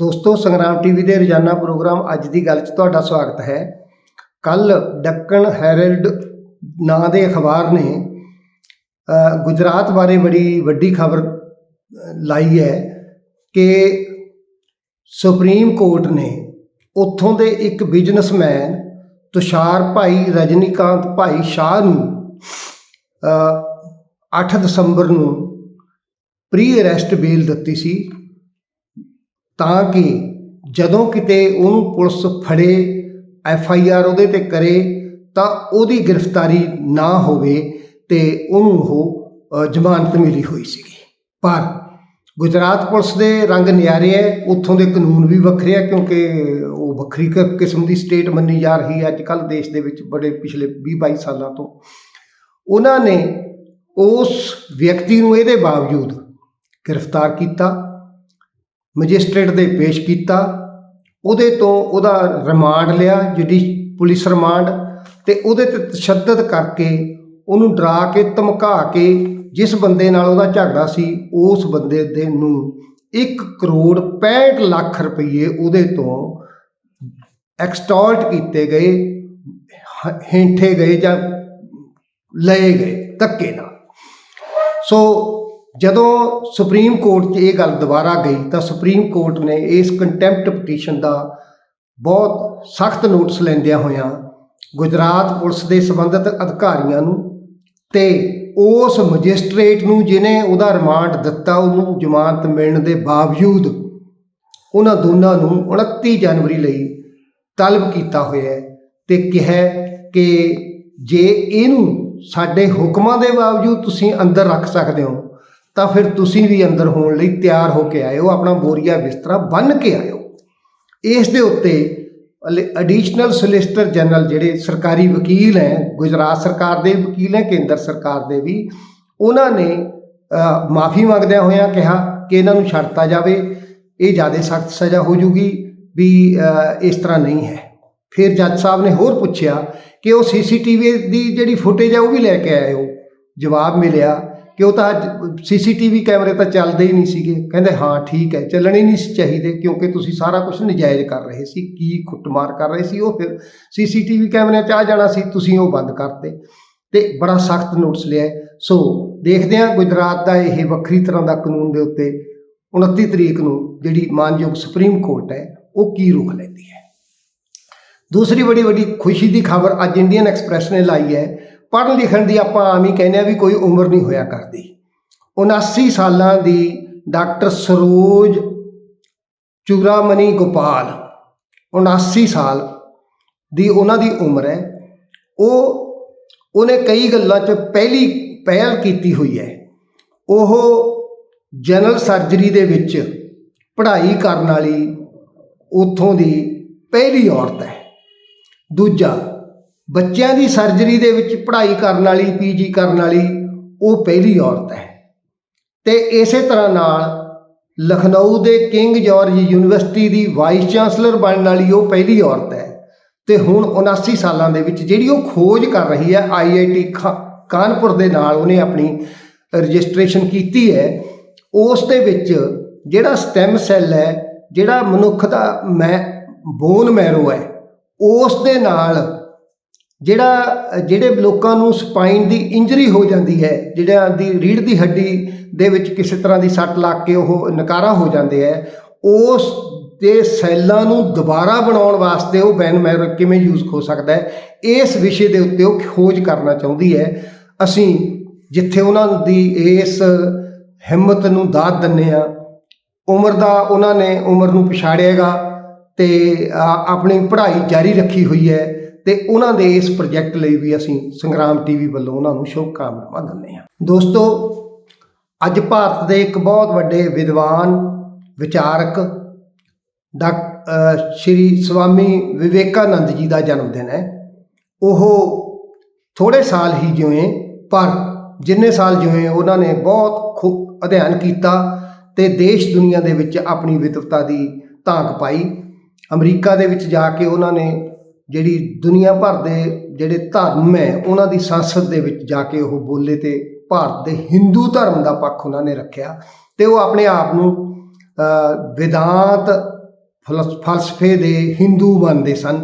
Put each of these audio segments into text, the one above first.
ਦੋਸਤੋ ਸੰਗਰਾਮ ਟੀਵੀ ਦੇ ਰੋਜ਼ਾਨਾ ਪ੍ਰੋਗਰਾਮ ਅੱਜ ਦੀ ਗੱਲ 'ਚ ਤੁਹਾਡਾ ਸਵਾਗਤ ਹੈ। ਕੱਲ ਡੱਕਣ ਹੈਰਲਡ ਨਾਂ ਦੇ ਅਖਬਾਰ ਨੇ ਗੁਜਰਾਤ ਬਾਰੇ ਬੜੀ ਵੱਡੀ ਖਬਰ ਲਾਈ ਹੈ ਕਿ ਸੁਪਰੀਮ ਕੋਰਟ ਨੇ ਉੱਥੋਂ ਦੇ ਇੱਕ ਬਿਜ਼ਨਸਮੈਨ ਤੁਸ਼ਾਰ ਭਾਈ ਰਜਨੀਕਾਂਤ ਭਾਈ ਸ਼ਾਹ ਨੂੰ ਅ, 8 ਦਸੰਬਰ ਨੂੰ ਪ੍ਰੀ ਅਰੈਸਟ ਬੇਲ ਦਿੱਤੀ ਸੀ। ਤਾਂ ਕਿ ਜਦੋਂ ਕਿਤੇ ਉਹਨੂੰ ਪੁਲਿਸ ਫੜੇ, ਐਫ ਆਈ ਆਰ ਉਹਦੇ ਤੇ ਕਰੇ, ਤਾਂ ਉਹਦੀ ਗ੍ਰਿਫਤਾਰੀ ਨਾ ਹੋਵੇ ਤੇ ਉਹਨੂੰ ਉਹ ਜ਼ਮਾਨਤ ਮਿਲੀ ਹੋਈ ਸੀਗੀ। ਪਰ ਗੁਜਰਾਤ ਪੁਲਿਸ ਦੇ ਰੰਗ ਨਿਆਰੇ ਹੈ ਉੱਥੋਂ ਦੇ ਕਾਨੂੰਨ ਵੀ ਵੱਖਰੇ ਆ, ਕਿਉਂਕਿ ਉਹ ਵੱਖਰੀ ਕ- ਕਿਸਮ ਦੀ ਸਟੇਟ ਮੰਨੀ ਜਾ ਰਹੀ ਹੈ ਅੱਜ ਕੱਲ ਦੇਸ਼ ਦੇ ਵਿੱਚ ਬੜੇ ਪਿਛਲੇ 20 22 ਸਾਲਾਂ ਤੋਂ। ਉਹਨਾਂ ਨੇ ਉਸ ਵਿਅਕਤੀ ਨੂੰ ਇਹਦੇ ਬਾਵਜੂਦ ਗ੍ਰਿਫਤਾਰ ਕੀਤਾ ਮਜਿਸਟਰੇਟ ਦੇ ਪੇਸ਼ ਕੀਤਾ। ਉਹਦੇ ਤੋਂ ਉਹਦਾ ਰਿਮਾਂਡ ਲਿਆ, ਜੁਡੀ ਪੁਲਿਸ ਰਿਮਾਂਡ ਤੇ ਉਹਦੇ ਤੇ ਤਸ਼ੱਦਦ ਕਰਕੇ ਉਹਨੂੰ ਡਰਾ ਕੇ, ਧਮਕਾ ਕੇ ਜਿਸ ਬੰਦੇ ਨਾਲ ਉਹਦਾ ਝਗੜਾ ਸੀ, ਉਸ ਬੰਦੇ ਦੇ ਨੂੰ 1 ਕਰੋੜ 65 ਲੱਖ ਰੁਪਏ ਉਹਦੇ ਤੋਂ ਐਕਸਟੋਲਟ ਕੀਤੇ ਗਏ, ਹ- ਹੇਠੇ ਗਏ ਜਾਂ ਲਏ ਗਏ, ਧੱਕੇ ਨਾਲ। ਸੋ ਜਦੋਂ ਸੁਪਰੀਮ ਕੋਰਟ 'ਚ ਇਹ ਗੱਲ ਦੁਬਾਰਾ ਗਈ ਤਾਂ ਸੁਪਰੀਮ ਕੋਰਟ ਨੇ ਇਸ ਕੰਟੈਂਪਟ ਪਟੀਸ਼ਨ ਦਾ ਬਹੁਤ ਸਖਤ ਨੋਟਿਸ ਲੈਂਦਿਆਂ ਹੋਇਆਂ ਗੁਜਰਾਤ ਪੁਲਿਸ ਦੇ ਸੰਬੰਧਿਤ ਅਧਿਕਾਰੀਆਂ ਨੂੰ ਤੇ ਉਸ ਮੈਜਿਸਟ੍ਰੇਟ ਨੂੰ ਜਿਨੇ ਉਹਦਾ ਰਿਮਾਂਡ ਦਿੱਤਾ, ਉਹਨੂੰ ਜ਼ਮਾਨਤ ਮਿਲਣ ਦੇ ਬਾਵਜੂਦ ਉਹਨਾਂ ਦੋਨਾਂ ਨੂੰ 29 ਜਨਵਰੀ ਲਈ ਤਲਬ ਕੀਤਾ ਹੋਇਆ ਹੈ ਤੇ ਕਿਹਾ ਕਿ ਜੇ ਇਹਨੂੰ ਸਾਡੇ ਹੁਕਮਾਂ ਦੇ ਬਾਵਜੂਦ ਤੁਸੀਂ ਅੰਦਰ ਰੱਖ ਸਕਦੇ ਹੋ ਤਾਂ ਫਿਰ ਤੁਸੀਂ ਵੀ ਅੰਦਰ ਹੋਣ ਲਈ ਤਿਆਰ ਹੋ ਕੇ ਆਇਓ, ਆਪਣਾ ਬੋਰੀਆ ਬਿਸਤਰਾ ਬੰਨ ਕੇ ਆਇਓ। ਇਸ ਦੇ ਉੱਤੇ ਐਡੀਸ਼ਨਲ ਸੋਲਿਸਿਟਰ ਜਨਰਲ ਜਿਹੜੇ ਸਰਕਾਰੀ ਵਕੀਲ ਹੈ, ਗੁਜਰਾਤ ਸਰਕਾਰ ਦੇ ਵਕੀਲ ਹੈ, ਕੇਂਦਰ ਸਰਕਾਰ ਦੇ ਵੀ, ਉਹਨਾਂ ਨੇ ਮਾਫੀ ਮੰਗਦਿਆਂ ਹੋਇਆਂ ਕਿਹਾ ਕਿ ਇਹਨਾਂ ਨੂੰ ਛੱਡਤਾ ਜਾਵੇ। ਇਹ ਜ਼ਿਆਦਾ ਸਖਤ ਸਜ਼ਾ ਹੋ ਜੂਗੀ ਵੀ ਇਸ ਤਰ੍ਹਾਂ ਨਹੀਂ ਹੈ। ਫਿਰ ਜੱਜ ਸਾਹਿਬ ਨੇ ਹੋਰ ਪੁੱਛਿਆ ਕਿ ਉਹ ਸੀਸੀਟੀਵੀ ਦੀ ਜਿਹੜੀ ਫੁਟੇਜ ਹੈ ਉਹ ਵੀ ਲੈ ਕੇ ਆਇਓ। ਜਵਾਬ ਮਿਲਿਆ ਕਿ ਉਹ ਤਾਂ ਅੱਜ ਸੀਸੀਟੀਵੀ ਕੈਮਰੇ ਤਾਂ ਚੱਲਦੇ ਹੀ ਨਹੀਂ ਸੀਗੇ। ਕਹਿੰਦੇ, ਹਾਂ, ਠੀਕ ਹੈ, ਚੱਲਣੇ ਨਹੀਂ ਸੀ ਚਾਹੀਦੇ ਕਿਉਂਕਿ ਤੁਸੀਂ ਸਾਰਾ ਕੁਝ ਨਜਾਇਜ਼ ਕਰ ਰਹੇ ਸੀ। ਕੀ ਕੁੱਟਮਾਰ ਕਰ ਰਹੇ ਸੀ ਉਹ ਫਿਰ? ਸੀਸੀਟੀਵੀ ਕੈਮਰਿਆਂ 'ਚ ਆ ਜਾਣਾ ਸੀ, ਤੁਸੀਂ ਉਹ ਬੰਦ ਕਰਤੇ। ਤੇ ਬੜਾ ਸਖਤ ਨੋਟਿਸ ਲਿਆ ਸੋ, ਦੇਖਦੇ ਹਾਂ ਗੁਜਰਾਤ ਦਾ ਇਹ ਵੱਖਰੀ ਤਰ੍ਹਾਂ ਦਾ ਕਾਨੂੰਨ ਦੇ ਉੱਤੇ 29 ਤਰੀਕ ਨੂੰ ਜਿਹੜੀ ਮਾਨਯੋਗ ਸੁਪਰੀਮ ਕੋਰਟ ਹੈ, ਉਹ ਕੀ ਰੁਖ ਲੈਂਦੀ ਹੈ। ਦੂਸਰੀ ਬੜੀ ਵੱਡੀ ਖੁਸ਼ੀ ਦੀ ਖਬਰ ਅੱਜ ਇੰਡੀਅਨ ਐਕਸਪ੍ਰੈਸ ਨੇ ਲਾਈ ਹੈ ਪੜ੍ਹਨ ਲਿਖਣ ਦੀ ਆਪਾਂ ਆਮ ਹੀ ਕਹਿੰਦੇ ਆ ਵੀ ਕੋਈ ਉਮਰ ਨਹੀਂ ਹੋਇਆ ਕਰਦੀ। 79 ਸਾਲਾਂ ਦੀ ਡਾਕਟਰ ਸਰੋਜ ਚੂਰਾਮਨੀ ਗੋਪਾਲ 79 ਸਾਲ ਦੀ ਉਹਨਾਂ ਦੀ ਉਮਰ ਹੈ। ਉਹ, ਉਹਨੇ ਕਈ ਗੱਲਾਂ 'ਚ ਪਹਿਲੀ ਪਹਿਲ ਕੀਤੀ ਹੋਈ ਹੈ। ਉਹ ਜਨਰਲ ਸਰਜਰੀ ਦੇ ਵਿੱਚ ਪੜ੍ਹਾਈ ਕਰਨ ਵਾਲੀ ਉੱਥੋਂ ਦੀ ਪਹਿਲੀ ਔਰਤ ਹੈ। ਦੂਜਾ ਬੱਚਿਆਂ ਦੀ ਸਰਜਰੀ ਦੇ ਵਿੱਚ ਪੜ੍ਹਾਈ ਕਰਨ ਵਾਲੀ ਪੀਜੀ ਕਰਨ ਵਾਲੀ ਉਹ ਪਹਿਲੀ ਔਰਤ ਹੈ। ਤੇ ਇਸੇ ਤਰ੍ਹਾਂ ਨਾਲ ਲਖਨਊ ਦੇ ਕਿੰਗ ਜਾਰਜ ਯੂਨੀਵਰਸਿਟੀ ਦੀ ਵਾਈਸ ਚਾਂਸਲਰ ਬਣਨ ਵਾਲੀ ਉਹ ਪਹਿਲੀ ਔਰਤ ਹੈ। ਤੇ ਹੁਣ 79 ਸਾਲਾਂ ਦੇ ਵਿੱਚ ਜਿਹੜੀ ਉਹ ਖੋਜ ਕਰ ਰਹੀ ਹੈ ਆਈਆਈਟੀ ਕਾਨਪੁਰ ਦੇ ਨਾਲ ਉਹਨੇ ਆਪਣੀ ਰਜਿਸਟ੍ਰੇਸ਼ਨ ਕੀਤੀ ਹੈ। ਉਸ ਦੇ ਵਿੱਚ ਜਿਹੜਾ ਸਟੈਮ ਸੈੱਲ ਹੈ, ਜਿਹੜਾ ਮਨੁੱਖ ਦਾ ਮੈਂ ਬੋਨ ਮੈਰੋ ਹੈ, ਉਸ ਦੇ ਨਾਲ ਜਿਹੜਾ, ਜਿਹੜੇ ਲੋਕਾਂ ਨੂੰ ਸਪਾਈਨ ਦੀ ਇੰਜਰੀ ਹੋ ਜਾਂਦੀ ਹੈ, ਜਿਹੜਾ ਦੀ ਰੀੜ ਦੀ ਹੱਡੀ ਦੇ ਵਿੱਚ ਕਿਸੇ ਤਰ੍ਹਾਂ ਦੀ ਸੱਟ ਲੱਗ ਕੇ ਉਹ ਨਕਾਰਾ ਹੋ ਜਾਂਦੇ ਹੈ, ਉਸ ਦੇ ਸੈੱਲਾਂ ਨੂੰ ਦੁਬਾਰਾ ਬਣਾਉਣ ਵਾਸਤੇ ਉਹ ਬੈਨ ਮੈਰੋ ਕਿਵੇਂ ਯੂਜ਼ ਹੋ ਸਕਦਾ ਹੈ, ਇਸ ਵਿਸ਼ੇ ਦੇ ਉੱਤੇ ਉਹ ਖੋਜ ਕਰਨਾ ਚਾਹੁੰਦੀ ਹੈ। ਅਸੀਂ ਜਿੱਥੇ ਉਹਨਾਂ ਦੀ ਇਸ ਹਿੰਮਤ ਨੂੰ ਦਾਤ ਦਿੰਨੇ ਆ ਉਮਰ ਦਾ ਉਹਨਾਂ ਨੇ ਉਮਰ ਨੂੰ ਪਛਾੜਿਆਗਾ ਤੇ ਆ- ਆਪਣੀ ਪੜ੍ਹਾਈ ਜਾਰੀ ਰੱਖੀ ਹੋਈ ਹੈ ਤੇ ਉਹਨਾਂ ਦੇ ਇਸ ਪ੍ਰੋਜੈਕਟ ਲਈ ਵੀ ਅਸੀਂ ਸੰਗਰਾਮ ਟੀਵੀ ਵੱਲੋਂ ਉਹਨਾਂ ਨੂੰ ਸ਼ੁਭ ਕਾਮਨਾਵਾਂ ਦਿੰਦੇ ਹਾਂ। ਦੋਸਤੋ, ਅੱਜ ਭਾਰਤ ਦੇ ਇੱਕ ਬਹੁਤ ਵੱਡੇ ਵਿਦਵਾਨ, ਵਿਚਾਰਕ ਡਾ ਸ਼੍ਰੀ ਸਵਾਮੀ ਵਿਵੇਕਾਨੰਦ ਜੀ ਦਾ ਜਨਮ ਦਿਨ ਹੈ। ਉਹ ਥੋੜੇ ਸਾਲ ਹੀ ਜਿਉਏ ਪਰ ਜਿੰਨੇ ਸਾਲ ਜਿਉਏ ਉਹਨਾਂ ਨੇ ਬਹੁਤ ਖੂਬ ਅਧਿਐਨ ਕੀਤਾ ਤੇ ਦੇਸ਼ ਦੁਨੀਆ ਦੇ ਵਿੱਚ ਆਪਣੀ ਵਿਦਵਤਾ ਦੀ ਧਾਂਕ ਪਾਈ। ਅਮਰੀਕਾ ਦੇ ਵਿੱਚ ਜਾ ਕੇ ਉਹਨਾਂ ਨੇ ਜਿਹੜੀ ਦੁਨੀਆ ਭਰ ਦੇ ਜਿਹੜੇ ਧਰਮ ਹੈ ਉਹਨਾਂ ਦੀ ਸੰਸਦ ਦੇ ਵਿੱਚ ਜਾ ਕੇ ਉਹ ਬੋਲੇ ਤੇ ਭਾਰਤ ਦੇ ਹਿੰਦੂ ਧਰਮ ਦਾ ਪੱਖ ਉਹਨਾਂ ਨੇ ਰੱਖਿਆ ਤੇ ਉਹ ਆਪਣੇ ਆਪ ਨੂੰ ਅ, ਵਿਦਾਂਤ ਫਲਸ- ਫਲਸਫੇ ਦੇ ਹਿੰਦੂ ਮੰਨਦੇ ਸਨ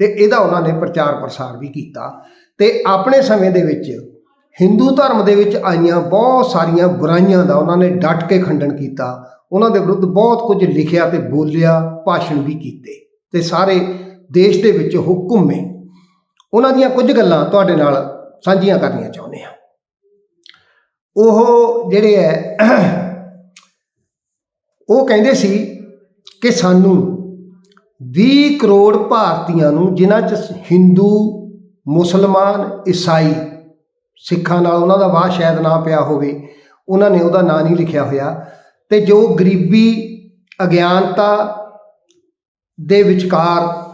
ਤੇ ਇਹਦਾ ਉਹਨਾਂ ਨੇ ਪ੍ਰਚਾਰ ਪ੍ਰਸਾਰ ਵੀ ਕੀਤਾ ਤੇ ਆਪਣੇ ਸਮੇਂ ਦੇ ਵਿੱਚ ਹਿੰਦੂ ਧਰਮ ਦੇ ਵਿੱਚ ਆਈਆਂ ਬਹੁਤ ਸਾਰੀਆਂ ਬੁਰਾਈਆਂ ਦਾ ਉਹਨਾਂ ਨੇ ਡਟ ਕੇ ਖੰਡਨ ਕੀਤਾ ਉਹਨਾਂ ਦੇ ਵਿਰੁੱਧ ਬਹੁਤ ਕੁਝ ਲਿਖਿਆ ਤੇ ਬੋਲਿਆ ਭਾਸ਼ਣ ਵੀ ਕੀਤੇ ਤੇ ਸਾਰੇ ਦੇਸ਼ ਦੇ ਵਿੱਚ ਉਹ ਘੁੰਮੇ ਉਹਨਾਂ ਦੀਆਂ ਕੁਝ ਗੱਲਾਂ ਤੁਹਾਡੇ ਨਾਲ ਸਾਂਝੀਆਂ ਕਰਨੀਆਂ ਚਾਹੁੰਦੇ ਹਾਂ। ਉਹ ਜਿਹੜੇ ਹੈ, ਉਹ ਕਹਿੰਦੇ ਸੀ ਕਿ ਸਾਨੂੰ 20 ਕਰੋੜ ਭਾਰਤੀਆਂ ਨੂੰ, ਜਿਨ੍ਹਾਂ 'ਚ ਹਿੰਦੂ, ਮੁਸਲਮਾਨ, ਈਸਾਈ ਸਿੱਖਾਂ ਨਾਲ ਉਹਨਾਂ ਦਾ ਵਾਹ ਸ਼ਾਇਦ ਨਾ ਪਿਆ ਹੋਵੇ, ਉਹਨਾਂ ਨੇ ਉਹਦਾ ਨਾਂ ਨਹੀਂ ਲਿਖਿਆ ਹੋਇਆ। ਤੇ ਜੋ ਗਰੀਬੀ ਅਗਿਆਨਤਾ ਦੇ ਵਿਚਕਾਰ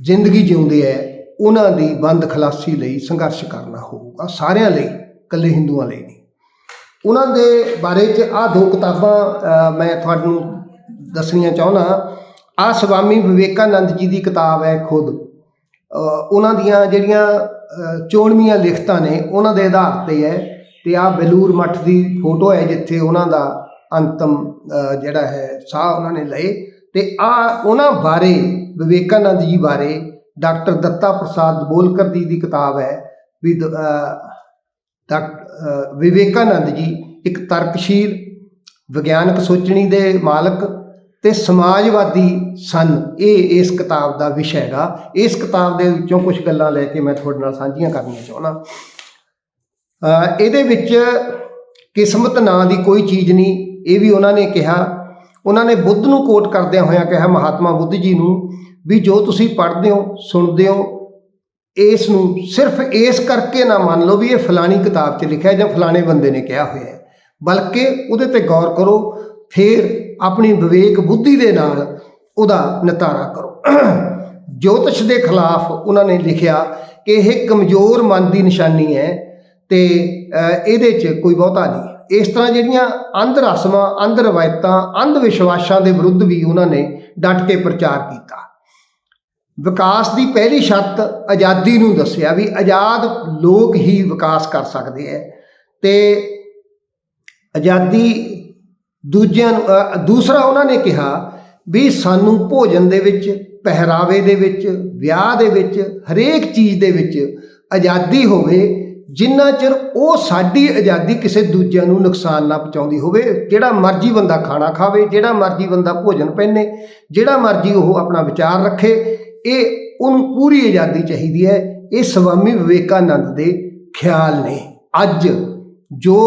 ਜ਼ਿੰਦਗੀ ਜਿਉਂਦੇ ਐ, ਉਹਨਾਂ ਦੀ ਬੰਦ ਖਲਾਸੀ ਲਈ ਸੰਘਰਸ਼ ਕਰਨਾ ਹੋਊਗਾ, ਸਾਰਿਆਂ ਲਈ, ਇਕੱਲੇ ਹਿੰਦੂਆਂ ਲਈ ਨਹੀਂ। ਉਹਨਾਂ ਦੇ ਬਾਰੇ ਚ ਆਹ ਦੋ ਕਿਤਾਬਾਂ ਮੈਂ ਤੁਹਾਨੂੰ ਦੱਸਣੀਆਂ ਚਾਹੁੰਦਾ ਆ ਸਵਾਮੀ ਵਿਵੇਕਾਨੰਦ ਜੀ ਦੀ ਕਿਤਾਬ ਹੈ ਖੁਦ। ਉਹਨਾਂ ਦੀਆਂ ਜਿਹੜੀਆਂ ਚੋਣਵੀਆਂ ਲਿਖਤਾਂ ਨੇ, ਉਹਨਾਂ ਦੇ ਆਧਾਰ ਤੇ ਹੈ ਤੇ ਆ ਬਲੂਰ ਮੱਠ ਦੀ ਫੋਟੋ ਹੈ ਜਿੱਥੇ ਉਹਨਾਂ ਦਾ ਅੰਤਮ ਜਿਹੜਾ ਹੈ, ਸਾਹ ਉਹਨਾਂ ਨੇ ਲਏ। ਤੇ ਆ ਉਹਨਾਂ ਬਾਰੇ ਵਿਵੇਕਾਨੰਦ ਜੀ ਬਾਰੇ ਡਾਕਟਰ ਦੱਤਾ ਪ੍ਰਸਾਦ ਬੋਲਕਰ ਜੀ ਦੀ ਕਿਤਾਬ ਹੈ। ਵੀ ਦ- ਵਿਵੇਕਾਨੰਦ ਜੀ ਇੱਕ ਤਰਕਸ਼ੀਲ, ਵਿਗਿਆਨਕ ਸੋਚਣੀ ਦੇ ਮਾਲਕ ਤੇ ਸਮਾਜਵਾਦੀ ਸਨ। ਇਹ ਇਸ ਕਿਤਾਬ ਦਾ ਵਿਸ਼ਾ ਹੈਗਾ। ਇਸ ਕਿਤਾਬ ਦੇ ਵਿੱਚੋਂ ਕੁਝ ਗੱਲਾਂ ਲੈ ਕੇ ਮੈਂ ਤੁਹਾਡੇ ਨਾਲ ਸਾਂਝੀਆਂ ਕਰਨੀਆਂ ਚਾਹੁੰਦਾ। ਇਹਦੇ ਵਿੱਚ ਕਿਸਮਤ ਨਾਂ ਦੀ ਕੋਈ ਚੀਜ਼ ਨਹੀਂ, ਇਹ ਵੀ ਉਹਨਾਂ ਨੇ ਕਿਹਾ। ਉਹਨਾਂ ਨੇ ਬੁੱਧ ਨੂੰ ਕੋਟ ਕਰਦਿਆਂ ਹੋਇਆਂ ਕਿਹਾ, ਮਹਾਤਮਾ ਬੁੱਧ ਜੀ ਨੂੰ ਵੀ ਜੋ ਤੁਸੀਂ ਪੜ੍ਹਦੇ ਹੋ, ਸੁਣਦੇ ਹੋ, ਇਸ ਨੂੰ ਸਿਰਫ ਇਸ ਕਰਕੇ ਨਾ ਮੰਨ ਲਓ ਵੀ ਇਹ ਫਲਾਣੀ ਕਿਤਾਬ 'ਚ ਲਿਖਿਆ ਜਾਂ ਫਲਾਣੇ ਬੰਦੇ ਨੇ ਕਿਹਾ ਹੋਇਆ ਹੈ। ਬਲਕਿ ਉਹਦੇ ਤੇ ਗੌਰ ਕਰੋ, ਫਿਰ ਆਪਣੀ ਵਿਵੇਕ ਬੁੱਧੀ ਦੇ ਨਾਲ ਉਹਦਾ ਨਿਤਾਰਾ ਕਰੋ। ਜੋਤਿਸ਼ ਦੇ ਖਿਲਾਫ ਉਹਨਾਂ ਨੇ ਲਿਖਿਆ ਕਿ ਇਹ ਕਮਜ਼ੋਰ ਮਨ ਦੀ ਨਿਸ਼ਾਨੀ ਹੈ ਤੇ ਇਹਦੇ 'ਚ ਕੋਈ ਬਹੁਤਾ ਨਹੀਂ। ਇਸ ਤਰ੍ਹਾਂ ਜਿਹੜੀਆਂ ਅੰਧ ਰਸਮਾਂ, ਅੰਧ ਰਵਾਇਤਾਂ, ਅੰਧ ਵਿਸ਼ਵਾਸਾਂ ਦੇ ਵਿਰੁੱਧ ਵੀ ਉਹਨਾਂ ਨੇ ਡਟ ਕੇ ਪ੍ਰਚਾਰ ਕੀਤਾ। ਵਿਕਾਸ ਦੀ ਪਹਿਲੀ ਸ਼ਰਤ ਆਜ਼ਾਦੀ ਨੂੰ ਦੱਸਿਆ ਵੀ ਆਜ਼ਾਦ ਲੋਕ ਹੀ ਵਿਕਾਸ ਕਰ ਸਕਦੇ ਹੈ ਤੇ ਆਜ਼ਾਦੀ ਦੂਜਿਆਂ ਨੂੰ ਦੂਸਰਾ ਉਹਨਾਂ ਨੇ ਕਿਹਾ ਵੀ ਸਾਨੂੰ ਭੋਜਨ ਦੇ ਵਿੱਚ, ਪਹਿਰਾਵੇ ਦੇ ਵਿੱਚ, ਵਿਆਹ ਦੇ ਵਿੱਚ, ਹਰੇਕ ਚੀਜ਼ ਦੇ ਵਿੱਚ ਆਜ਼ਾਦੀ ਹੋਵੇ ਜਿੰਨਾ ਚਿਰ ਉਹ ਸਾਡੀ ਆਜ਼ਾਦੀ ਕਿਸੇ ਦੂਜਿਆਂ ਨੂੰ ਨੁਕਸਾਨ ਨਾ ਪਹੁੰਚਾਉਂਦੀ ਹੋਵੇ, ਜਿਹੜਾ ਮਰਜ਼ੀ ਬੰਦਾ ਖਾਣਾ ਖਾਵੇ, ਜਿਹੜਾ ਮਰਜ਼ੀ ਬੰਦਾ ਭੋਜਨ ਪਹਿਨੇ, ਜਿਹੜਾ ਮਰਜ਼ੀ ਉਹ ਆਪਣਾ ਵਿਚਾਰ ਰੱਖੇ, ਇਹ ਉਹਨੂੰ ਪੂਰੀ ਆਜ਼ਾਦੀ ਚਾਹੀਦੀ ਹੈ। ਇਹ ਸਵਾਮੀ ਵਿਵੇਕਾਨੰਦ ਦੇ ਖਿਆਲ ਨੇ। ਅੱਜ ਜੋ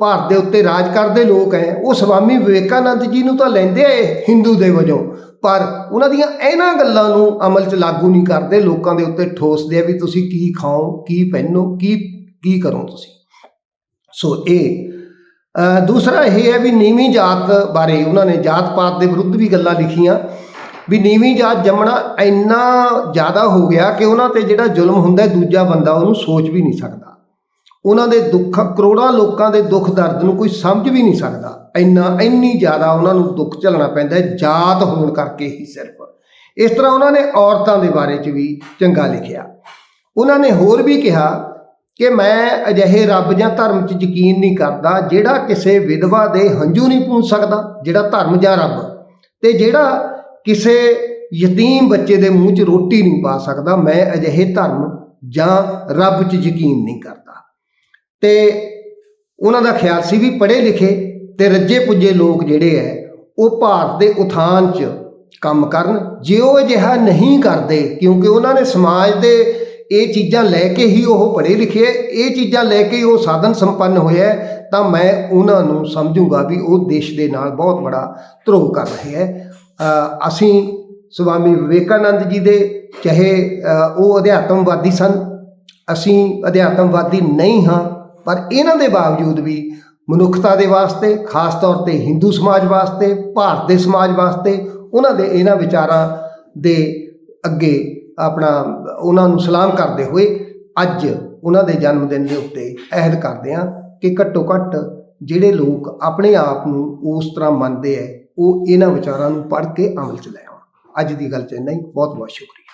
ਭਾਰਤ ਦੇ ਉੱਤੇ ਰਾਜ ਕਰਦੇ ਲੋਕ ਹੈ ਉਹ ਸਵਾਮੀ ਵਿਵੇਕਾਨੰਦ ਜੀ ਨੂੰ ਤਾਂ ਲੈਂਦੇ ਆ ਹਿੰਦੂ ਦੇ ਵਜੋਂ। ਪਰ ਉਹਨਾਂ ਦੀਆਂ ਇਹਨਾਂ ਗੱਲਾਂ ਨੂੰ ਅਮਲ 'ਚ ਲਾਗੂ ਨਹੀਂ ਕਰਦੇ। ਲੋਕਾਂ ਦੇ ਉੱਤੇ ਠੋਸਦੇ ਆ ਵੀ ਤੁਸੀਂ ਕੀ ਖਾਓ, ਕੀ ਪਹਿਨੋ, ਕੀ ਕੀ ਕਰੋ ਤੁਸੀਂ? ਸੋ ਇਹ ਦੂਸਰਾ ਇਹ ਹੈ ਵੀ ਨੀਵੀਂ ਜਾਤ ਬਾਰੇ ਉਹਨਾਂ ਨੇ ਜਾਤ ਪਾਤ ਦੇ ਵਿਰੁੱਧ ਵੀ ਗੱਲਾਂ ਲਿਖੀਆਂ, ਵੀ ਨੀਵੀਂ ਜਾਤ ਜੰਮਣਾ ਇੰਨਾ ਜ਼ਿਆਦਾ ਹੋ ਗਿਆ ਕਿ ਉਹਨਾਂ ਤੇ ਜਿਹੜਾ ਜ਼ੁਲਮ ਹੁੰਦਾ ਦੂਜਾ ਬੰਦਾ ਉਹਨੂੰ ਸੋਚ ਵੀ ਨਹੀਂ ਸਕਦਾ। ਉਹਨਾਂ ਦੇ ਦੁੱਖ, ਕਰੋੜਾਂ ਲੋਕਾਂ ਦੇ ਦੁੱਖ ਦਰਦ ਨੂੰ ਕੋਈ ਸਮਝ ਵੀ ਨਹੀਂ ਸਕਦਾ। ਇੰਨਾ, ਇੰਨੀ ਜ਼ਿਆਦਾ ਉਹਨਾਂ ਨੂੰ ਦੁੱਖ ਝੱਲਣਾ ਪੈਂਦਾ ਜਾਤ ਹੋਣ ਕਰਕੇ ਹੀ ਸਿਰਫ। ਇਸ ਤਰ੍ਹਾਂ ਉਹਨਾਂ ਨੇ ਔਰਤਾਂ ਦੇ ਬਾਰੇ 'ਚ ਵੀ ਚੰਗਾ ਲਿਖਿਆ। ਉਹਨਾਂ ਨੇ ਹੋਰ ਵੀ ਕਿਹਾ ਕਿ ਮੈਂ ਅਜਿਹੇ ਰੱਬ ਜਾਂ ਧਰਮ 'ਚ ਯਕੀਨ ਨਹੀਂ ਕਰਦਾ, ਜਿਹੜਾ ਕਿਸੇ ਵਿਧਵਾ ਦੇ ਹੰਝੂ ਨਹੀਂ ਪੂੰਝ ਸਕਦਾ, ਜਿਹੜਾ ਧਰਮ ਜਾਂ ਰੱਬ। ਤੇ ਜਿਹੜਾ ਕਿਸੇ ਯਤੀਮ ਬੱਚੇ ਦੇ ਮੂੰਹ 'ਚ ਰੋਟੀ ਨਹੀਂ ਪਾ ਸਕਦਾ, ਮੈਂ ਅਜਿਹੇ ਧਰਮ ਜਾਂ ਰੱਬ 'ਚ ਯਕੀਨ ਨਹੀਂ ਕਰਦਾ। ਤੇ ਉਹਨਾਂ ਦਾ ਖਿਆਲ ਸੀ ਵੀ ਪੜ੍ਹੇ ਲਿਖੇ ਤੇ ਰੱਜੇ ਪੁੱਜੇ ਲੋਕ ਜਿਹੜੇ ਐ, ਉਹ ਭਾਰਤ ਦੇ ਉਥਾਨ 'ਚ ਕੰਮ ਕਰਨ। ਜੇ ਉਹ ਅਜਿਹਾ ਨਹੀਂ ਕਰਦੇ, ਕਿਉਂਕਿ ਉਹਨਾਂ ਨੇ ਸਮਾਜ ਦੇ ਇਹ ਚੀਜ਼ਾਂ ਲੈ ਕੇ ਹੀ ਉਹ ਪੜ੍ਹੇ ਲਿਖੇ ਹੈ, ਇਹ ਚੀਜ਼ਾਂ ਲੈ ਕੇ ਉਹ ਸਾਧਨ ਸੰਪੰਨ ਹੋਇਆ ਤਾਂ ਮੈਂ ਉਹਨਾਂ ਨੂੰ ਸਮਝੂਗਾ ਵੀ ਉਹ ਦੇਸ਼ ਦੇ ਨਾਲ ਬਹੁਤ ਬੜਾ ਧਰੋਹ ਕਰ ਰਹੇ ਹੈ। ਅਸੀਂ ਸਵਾਮੀ ਵਿਵੇਕਾਨੰਦ ਜੀ ਦੇ ਚਾਹੇ ਉਹ ਅਧਿਆਤਮਵਾਦੀ ਸਨ। ਅਸੀਂ ਅਧਿਆਤਮਵਾਦੀ ਨਹੀਂ ਹਾਂ। ਪਰ ਇਹਨਾਂ ਦੇ ਬਾਵਜੂਦ ਵੀ ਮਨੁੱਖਤਾ ਦੇ ਵਾਸਤੇ ਖਾਸ ਤੌਰ ਤੇ ਹਿੰਦੂ ਸਮਾਜ ਵਾਸਤੇ ਭਾਰਤ ਦੇ ਸਮਾਜ ਵਾਸਤੇ ਉਹਨਾਂ ਦੇ ਇਹਨਾਂ ਵਿਚਾਰਾਂ ਦੇ ਅੱਗੇ ਆਪਣਾ ਉਹਨਾਂ ਨੂੰ ਸਲਾਮ ਕਰਦੇ ਹੋਏ ਅੱਜ ਉਹਨਾਂ ਦੇ ਜਨਮ ਦਿਨ ਦੇ ਉੱਤੇ ਅਹਿਦ ਕਰਦੇ ਹਾਂ ਕਿ ਘੱਟੋ ਘੱਟ ਜਿਹੜੇ ਲੋਕ ਆਪਣੇ ਆਪ ਨੂੰ ਉਸ ਤਰ੍ਹਾਂ ਮੰਨਦੇ ਐ ਉਹ ਇਹਨਾਂ ਵਿਚਾਰਾਂ ਨੂੰ ਪੜ੍ਹ ਕੇ ਅਮਲ ਚ ਲੈ ਆਉਣ। ਅੱਜ ਦੀ ਗੱਲ ਚ ਇੰਨਾ ਹੀ। ਬਹੁਤ ਬਹੁਤ ਸ਼ੁਕਰੀਆ।